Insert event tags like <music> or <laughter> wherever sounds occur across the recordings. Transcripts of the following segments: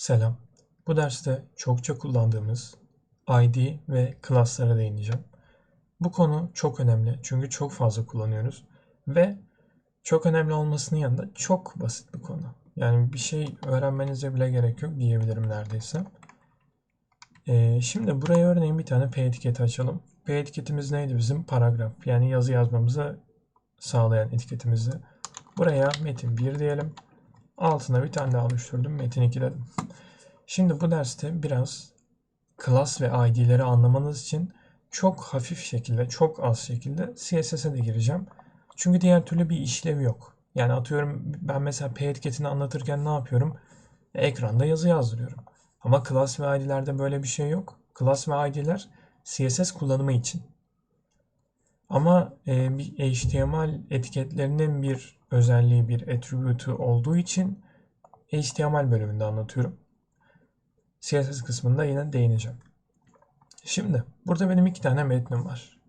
Selam. Bu derste çokça kullandığımız ID ve class'lara değineceğim. Bu konu çok önemli çünkü çok fazla kullanıyoruz ve çok önemli olmasının yanında çok basit bir konu. Yani bir şey öğrenmenize bile gerek yok diyebilirim neredeyse. Ee, şimdi buraya örneğin bir tane P etiketi açalım. P etiketimiz neydi bizim? Paragraf. Yani yazı yazmamızı sağlayan etiketimizdi. Buraya metin 1 diyelim. Altına bir tane daha oluşturdum. Metin 2 dedim. Şimdi bu derste biraz class ve ID'leri anlamanız için çok hafif şekilde, çok az şekilde CSS'e de gireceğim. Çünkü diğer türlü bir işlevi yok. Yani atıyorum ben mesela P etiketini anlatırken ne yapıyorum? Ekranda yazı yazdırıyorum. Ama class ve ID'lerde böyle bir şey yok. Class ve ID'ler CSS kullanımı için. Ama e, bir HTML etiketlerinin bir özelliği, bir attribute'u olduğu için HTML bölümünde anlatıyorum. CSS kısmında yine değineceğim. Şimdi burada benim iki tane metnim var.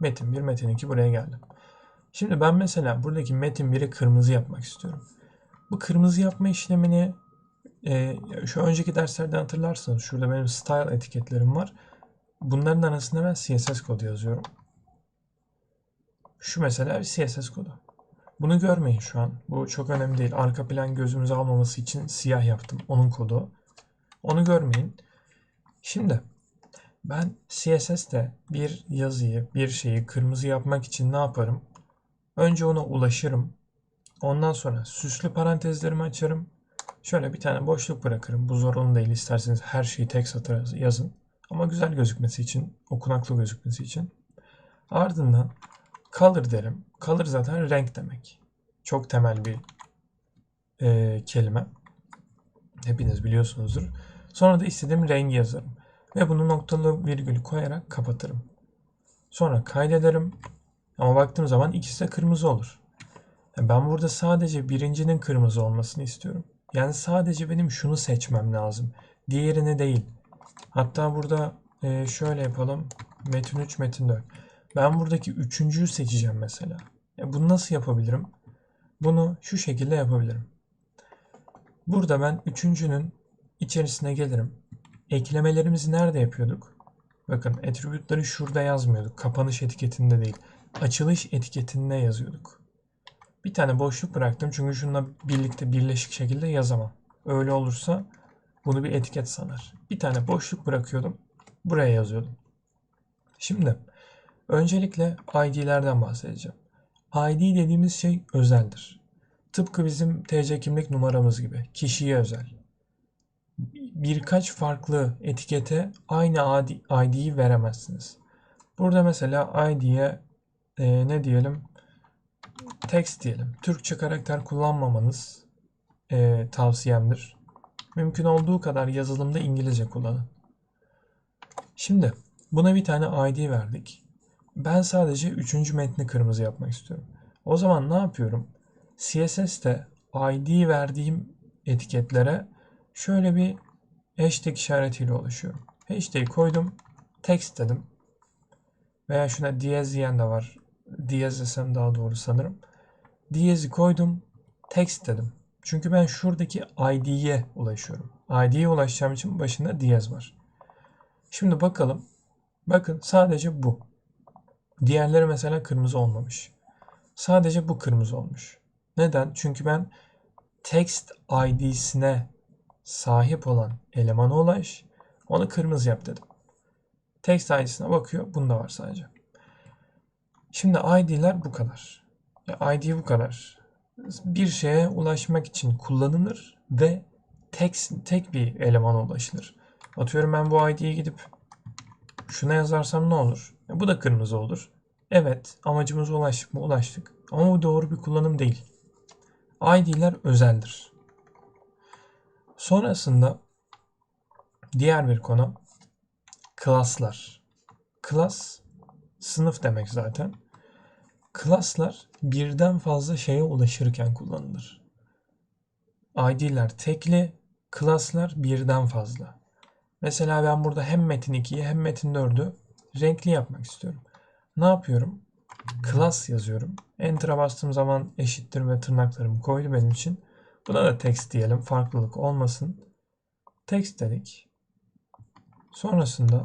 Metin 1, metin 2 buraya geldim. Şimdi ben mesela buradaki metin 1'i kırmızı yapmak istiyorum. Bu kırmızı yapma işlemini e, şu önceki derslerden hatırlarsanız şurada benim style etiketlerim var. Bunların arasında ben CSS kodu yazıyorum. Şu mesela bir CSS kodu. Bunu görmeyin şu an. Bu çok önemli değil. Arka plan gözümüzü almaması için siyah yaptım. Onun kodu. Onu görmeyin. Şimdi ben CSS'te bir yazıyı, bir şeyi kırmızı yapmak için ne yaparım? Önce ona ulaşırım. Ondan sonra süslü parantezlerimi açarım. Şöyle bir tane boşluk bırakırım. Bu zorunlu değil. İsterseniz her şeyi tek satır yazın. Ama güzel gözükmesi için, okunaklı gözükmesi için. Ardından color derim. Color zaten renk demek. Çok temel bir e, kelime. Hepiniz biliyorsunuzdur. Sonra da istediğim rengi yazarım. Ve bunu noktalı virgül koyarak kapatırım. Sonra kaydederim. Ama baktığım zaman ikisi de kırmızı olur. Ben burada sadece birincinin kırmızı olmasını istiyorum. Yani sadece benim şunu seçmem lazım. Diğerini değil. Hatta burada e, şöyle yapalım. Metin 3, Metin 4. Ben buradaki üçüncüyü seçeceğim mesela. E bunu nasıl yapabilirim? Bunu şu şekilde yapabilirim. Burada ben üçüncünün içerisine gelirim. Eklemelerimizi nerede yapıyorduk? Bakın attribute'ları şurada yazmıyorduk. Kapanış etiketinde değil. Açılış etiketinde yazıyorduk. Bir tane boşluk bıraktım çünkü şununla birlikte birleşik şekilde yazamam. Öyle olursa bunu bir etiket sanar. Bir tane boşluk bırakıyordum. Buraya yazıyordum. Şimdi öncelikle ID'lerden bahsedeceğim. ID dediğimiz şey özeldir. Tıpkı bizim TC kimlik numaramız gibi. Kişiye özel. Birkaç farklı etikete aynı ID'yi veremezsiniz. Burada mesela ID'ye e, ne diyelim? Text diyelim. Türkçe karakter kullanmamanız e, tavsiyemdir. Mümkün olduğu kadar yazılımda İngilizce kullanın. Şimdi buna bir tane ID verdik. Ben sadece üçüncü metni kırmızı yapmak istiyorum. O zaman ne yapıyorum? CSS'te ID verdiğim etiketlere şöyle bir hashtag işaretiyle ulaşıyorum. Hashtag koydum. Text dedim. Veya şuna diyez diyen de var. Diyez desem daha doğru sanırım. Diyezi koydum. Text dedim. Çünkü ben şuradaki ID'ye ulaşıyorum. ID'ye ulaşacağım için başında diyez var. Şimdi bakalım. Bakın sadece bu. Diğerleri mesela kırmızı olmamış. Sadece bu kırmızı olmuş. Neden? Çünkü ben text ID'sine sahip olan elemana ulaş, onu kırmızı yap dedim. Text ID'sine bakıyor. Bunda var sadece. Şimdi ID'ler bu kadar. ID bu kadar. Bir şeye ulaşmak için kullanılır ve tek, tek bir elemana ulaşılır. Atıyorum ben bu ID'ye gidip şuna yazarsam ne olur? Bu da kırmızı olur. Evet amacımıza ulaştık mı? Ulaştık. Ama bu doğru bir kullanım değil. ID'ler özeldir. Sonrasında diğer bir konu klaslar. Klas sınıf demek zaten. Klaslar birden fazla şeye ulaşırken kullanılır. ID'ler tekli, klaslar birden fazla. Mesela ben burada hem metin 2'yi hem metin 4'ü renkli yapmak istiyorum. Ne yapıyorum? Class yazıyorum. Enter'a bastığım zaman eşittir ve tırnaklarımı koydu benim için. Buna da text diyelim. Farklılık olmasın. text dedik. Sonrasında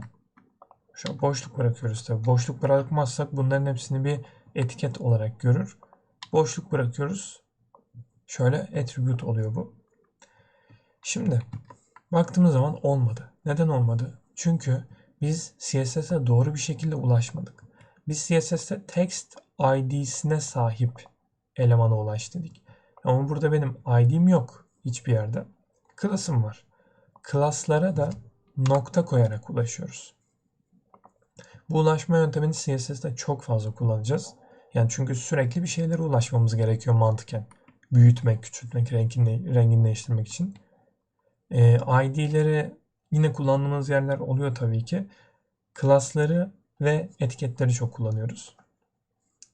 şu boşluk bırakıyoruz tabi. Boşluk bırakmazsak bunların hepsini bir etiket olarak görür. Boşluk bırakıyoruz. Şöyle attribute oluyor bu. Şimdi baktığımız zaman olmadı. Neden olmadı? Çünkü biz CSS'e doğru bir şekilde ulaşmadık. Biz CSS'te text ID'sine sahip elemana ulaş dedik. Ama burada benim ID'm yok hiçbir yerde. Class'ım var. Class'lara da nokta koyarak ulaşıyoruz. Bu ulaşma yöntemini CSS'de çok fazla kullanacağız. Yani çünkü sürekli bir şeylere ulaşmamız gerekiyor mantıken. Büyütmek, küçültmek, rengini, rengini değiştirmek için. Ee, ID'leri yine kullandığımız yerler oluyor tabii ki. Class'ları ve etiketleri çok kullanıyoruz.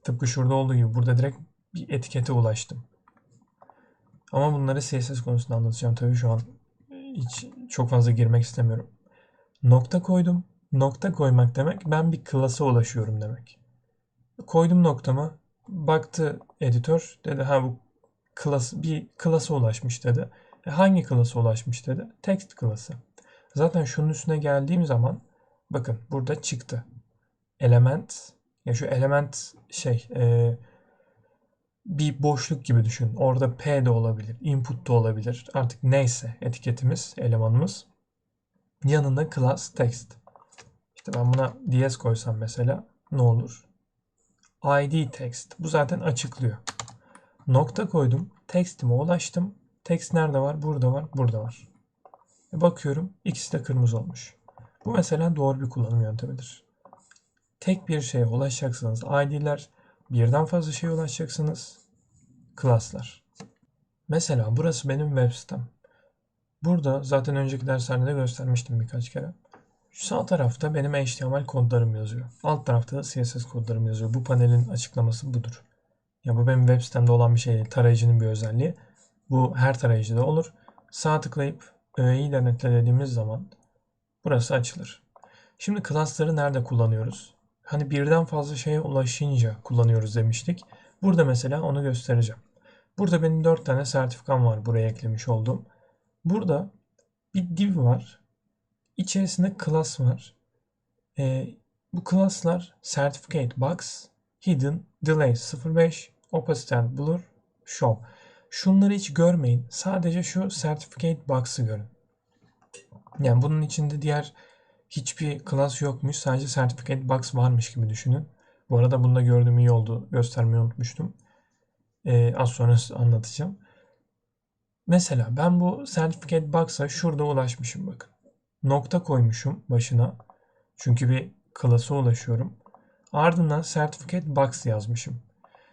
Tıpkı şurada olduğu gibi burada direkt bir etikete ulaştım. Ama bunları CSS konusunda anlatacağım tabii şu an hiç çok fazla girmek istemiyorum. Nokta koydum. Nokta koymak demek ben bir klasa ulaşıyorum demek. Koydum noktamı. Baktı editör dedi ha bu klas bir klasa ulaşmış dedi. E, hangi klasa ulaşmış dedi? Text klası. Zaten şunun üstüne geldiğim zaman bakın burada çıktı. Element ya şu element şey e, bir boşluk gibi düşün. Orada P de olabilir, input da olabilir. Artık neyse etiketimiz, elemanımız. Yanında class text. İşte ben buna ds koysam mesela ne olur? id text. Bu zaten açıklıyor. Nokta koydum. Text'ime ulaştım. Text nerede var? Burada var, burada var. E bakıyorum ikisi de kırmızı olmuş. Bu mesela doğru bir kullanım yöntemidir. Tek bir şeye ulaşacaksınız. ID'ler birden fazla şeye ulaşacaksınız. Class'lar. Mesela burası benim web sitem. Burada zaten önceki derslerde göstermiştim birkaç kere. Şu sağ tarafta benim HTML kodlarım yazıyor. Alt tarafta da CSS kodlarım yazıyor. Bu panelin açıklaması budur. Ya bu benim web sitemde olan bir şey değil. Tarayıcının bir özelliği. Bu her tarayıcıda olur. Sağ tıklayıp öğeyi denetle dediğimiz zaman burası açılır. Şimdi class'ları nerede kullanıyoruz? Hani birden fazla şeye ulaşınca kullanıyoruz demiştik. Burada mesela onu göstereceğim. Burada benim 4 tane sertifikam var buraya eklemiş olduğum. Burada bir div var. İçerisinde class var. Ee, bu class'lar Certificate Box, Hidden, Delay 05, Opacity and Blur, Show. Şunları hiç görmeyin. Sadece şu Certificate Box'ı görün. Yani bunun içinde diğer hiçbir class yokmuş. Sadece Certificate Box varmış gibi düşünün. Bu arada bunu da gördüğüm iyi oldu. Göstermeyi unutmuştum. Ee, az sonra anlatacağım. Mesela ben bu Certificate Box'a şurada ulaşmışım bakın. Nokta koymuşum başına. Çünkü bir klasa ulaşıyorum. Ardından Certificate Box yazmışım.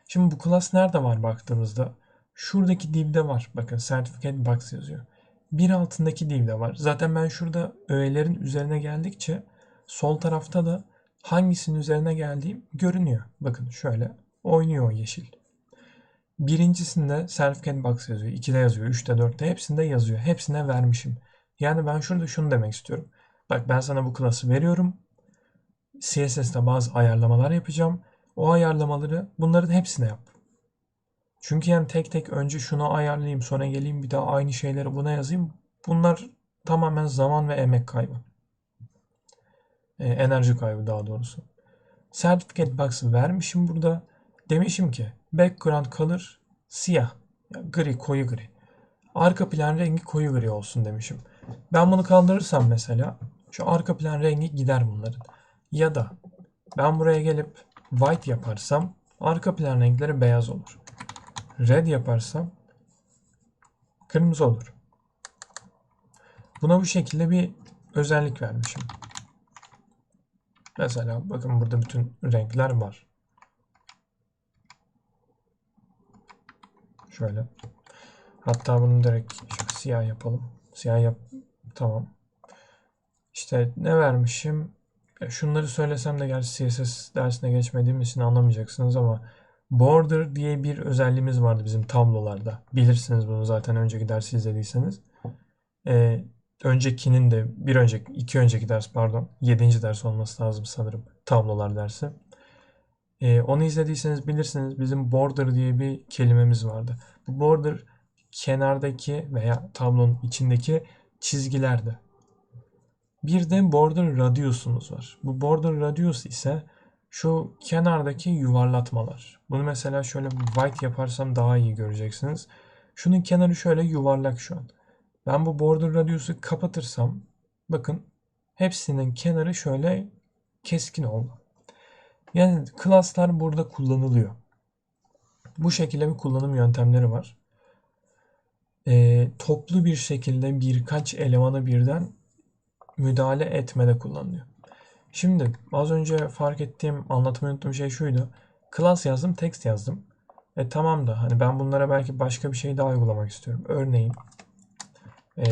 Şimdi bu class nerede var baktığımızda? Şuradaki divde var. Bakın Certificate Box yazıyor. Bir altındaki divde var. Zaten ben şurada öğelerin üzerine geldikçe sol tarafta da hangisinin üzerine geldiğim görünüyor. Bakın şöyle oynuyor o yeşil. Birincisinde Certificate Box yazıyor. 2'de yazıyor. 3'te 4'te hepsinde yazıyor. Hepsine vermişim. Yani ben şurada şunu demek istiyorum. Bak ben sana bu klası veriyorum. CSS'te bazı ayarlamalar yapacağım. O ayarlamaları bunların hepsine yap. Çünkü yani tek tek önce şunu ayarlayayım sonra geleyim bir daha aynı şeyleri buna yazayım. Bunlar tamamen zaman ve emek kaybı. Ee, enerji kaybı daha doğrusu. Certificate Box'ı vermişim burada. Demişim ki background color siyah. Yani gri, koyu gri. Arka plan rengi koyu gri olsun demişim. Ben bunu kaldırırsam mesela şu arka plan rengi gider bunların. Ya da ben buraya gelip white yaparsam arka plan renkleri beyaz olur. Red yaparsam kırmızı olur. Buna bu şekilde bir özellik vermişim. Mesela bakın burada bütün renkler var. Şöyle. Hatta bunu direkt siyah yapalım. Siyah yap. Tamam. İşte ne vermişim? Şunları söylesem de gerçi CSS dersine geçmediğim için anlamayacaksınız ama border diye bir özelliğimiz vardı bizim tablolarda. Bilirsiniz bunu zaten önceki dersi izlediyseniz. Ee, öncekinin de bir önceki iki önceki ders pardon yedinci ders olması lazım sanırım tablolar dersi. Ee, onu izlediyseniz bilirsiniz bizim border diye bir kelimemiz vardı. Bu border kenardaki veya tablonun içindeki çizgilerde. Bir de border radius'umuz var. Bu border radius ise şu kenardaki yuvarlatmalar. Bunu mesela şöyle white yaparsam daha iyi göreceksiniz. Şunun kenarı şöyle yuvarlak şu an. Ben bu border radius'u kapatırsam bakın hepsinin kenarı şöyle keskin oldu. Yani klaslar burada kullanılıyor. Bu şekilde bir kullanım yöntemleri var. Ee, toplu bir şekilde birkaç elemana birden müdahale etmede kullanılıyor. Şimdi az önce fark ettiğim, anlatmayı unuttuğum şey şuydu. Class yazdım, text yazdım. E tamam da hani ben bunlara belki başka bir şey daha uygulamak istiyorum. Örneğin e,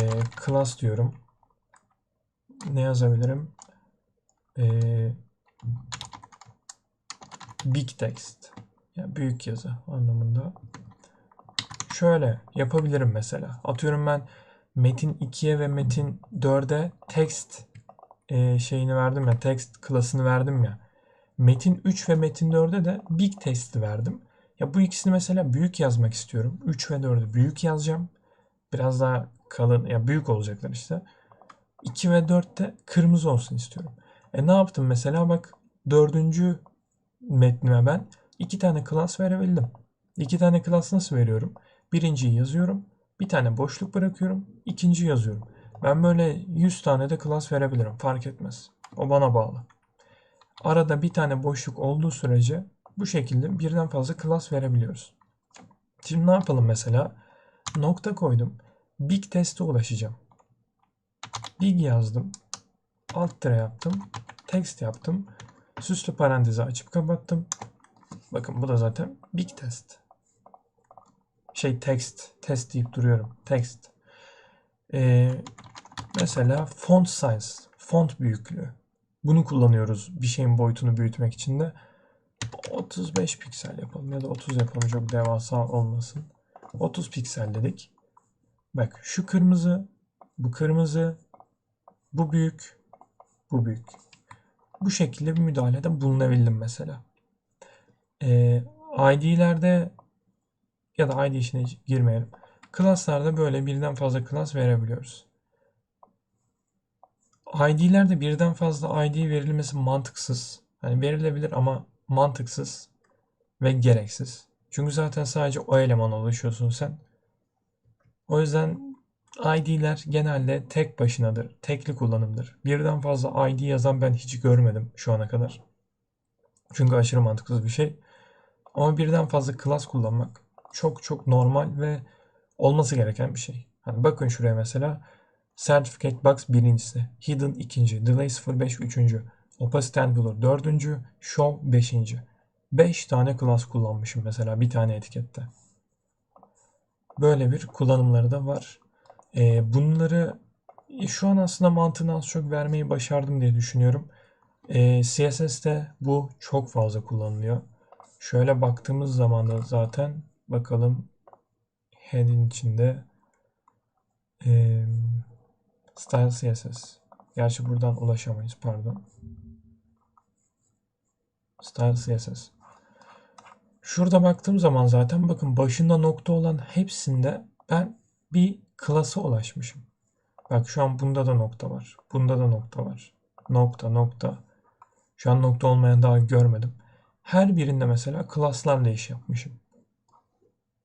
class diyorum. Ne yazabilirim? E, big text. Yani büyük yazı anlamında. Şöyle yapabilirim mesela. Atıyorum ben Metin 2'ye ve Metin 4'e text e, şeyini verdim ya, text klasını verdim ya. Metin 3 ve Metin 4'e de big text'i verdim. Ya bu ikisini mesela büyük yazmak istiyorum. 3 ve 4'ü büyük yazacağım. Biraz daha kalın, ya büyük olacaklar işte. 2 ve 4 de kırmızı olsun istiyorum. E ne yaptım mesela bak dördüncü metnime ben iki tane class verebildim. İki tane class nasıl veriyorum? Birinciyi yazıyorum. Bir tane boşluk bırakıyorum. ikinci yazıyorum. Ben böyle 100 tane de class verebilirim. Fark etmez. O bana bağlı. Arada bir tane boşluk olduğu sürece bu şekilde birden fazla class verebiliyoruz. Şimdi ne yapalım mesela? Nokta koydum. Big test'e ulaşacağım. Big yazdım. Alt tire yaptım. Text yaptım. Süslü parantezi açıp kapattım. Bakın bu da zaten big test. Şey text. Test deyip duruyorum. Text. Ee, mesela font size. Font büyüklüğü. Bunu kullanıyoruz bir şeyin boyutunu büyütmek için de. 35 piksel yapalım ya da 30 yapalım çok devasa olmasın. 30 piksel dedik. Bak şu kırmızı, bu kırmızı, bu büyük, bu büyük. Bu şekilde bir müdahalede bulunabildim mesela. Ee, ID'lerde ya da ID işine girmeyelim. Class'larda böyle birden fazla class verebiliyoruz. ID'lerde birden fazla ID verilmesi mantıksız. Hani verilebilir ama mantıksız ve gereksiz. Çünkü zaten sadece o elemana ulaşıyorsun sen. O yüzden ID'ler genelde tek başınadır. Tekli kullanımdır. Birden fazla ID yazan ben hiç görmedim şu ana kadar. Çünkü aşırı mantıksız bir şey. Ama birden fazla class kullanmak çok çok normal ve olması gereken bir şey. Hani bakın şuraya mesela Certificate Box birincisi, Hidden ikinci, Delay 05 üçüncü, Opacity and Blur dördüncü, Show beşinci. Beş tane class kullanmışım mesela bir tane etikette. Böyle bir kullanımları da var. Ee, bunları e, şu an aslında mantığını az çok vermeyi başardım diye düşünüyorum. Ee, CSS'te bu çok fazla kullanılıyor. Şöyle baktığımız zaman da zaten bakalım head'in içinde e, style CSS. Gerçi buradan ulaşamayız pardon. Style CSS. Şurada baktığım zaman zaten bakın başında nokta olan hepsinde ben bir klasa ulaşmışım. Bak şu an bunda da nokta var. Bunda da nokta var. Nokta nokta. Şu an nokta olmayan daha görmedim. Her birinde mesela klaslarla iş yapmışım.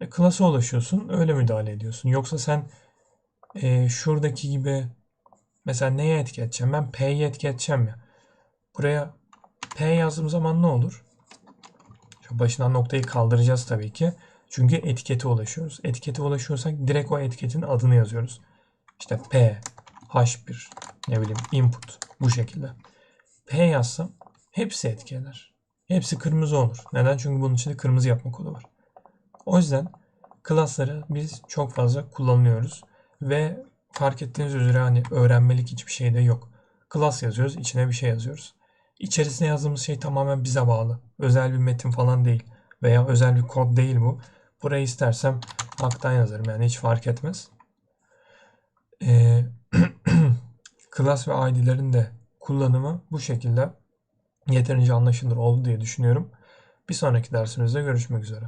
E, klasa ulaşıyorsun öyle müdahale ediyorsun. Yoksa sen e, şuradaki gibi mesela neye etki edeceğim? Ben P'ye etki edeceğim ya. Buraya P yazdığım zaman ne olur? Şu başından noktayı kaldıracağız tabii ki. Çünkü etikete ulaşıyoruz. Etikete ulaşıyorsak direkt o etiketin adını yazıyoruz. İşte P, H1, ne bileyim input bu şekilde. P yazsam hepsi etki eder. Hepsi kırmızı olur. Neden? Çünkü bunun içinde kırmızı yapma kodu var. O yüzden klasları biz çok fazla kullanıyoruz ve fark ettiğiniz üzere hani öğrenmelik hiçbir şey de yok. Klas yazıyoruz, içine bir şey yazıyoruz. İçerisine yazdığımız şey tamamen bize bağlı. Özel bir metin falan değil veya özel bir kod değil bu. Burayı istersem haktan yazarım yani hiç fark etmez. Ee, <clears throat> klas ve ID'lerin de kullanımı bu şekilde yeterince anlaşılır oldu diye düşünüyorum. Bir sonraki dersimizde görüşmek üzere.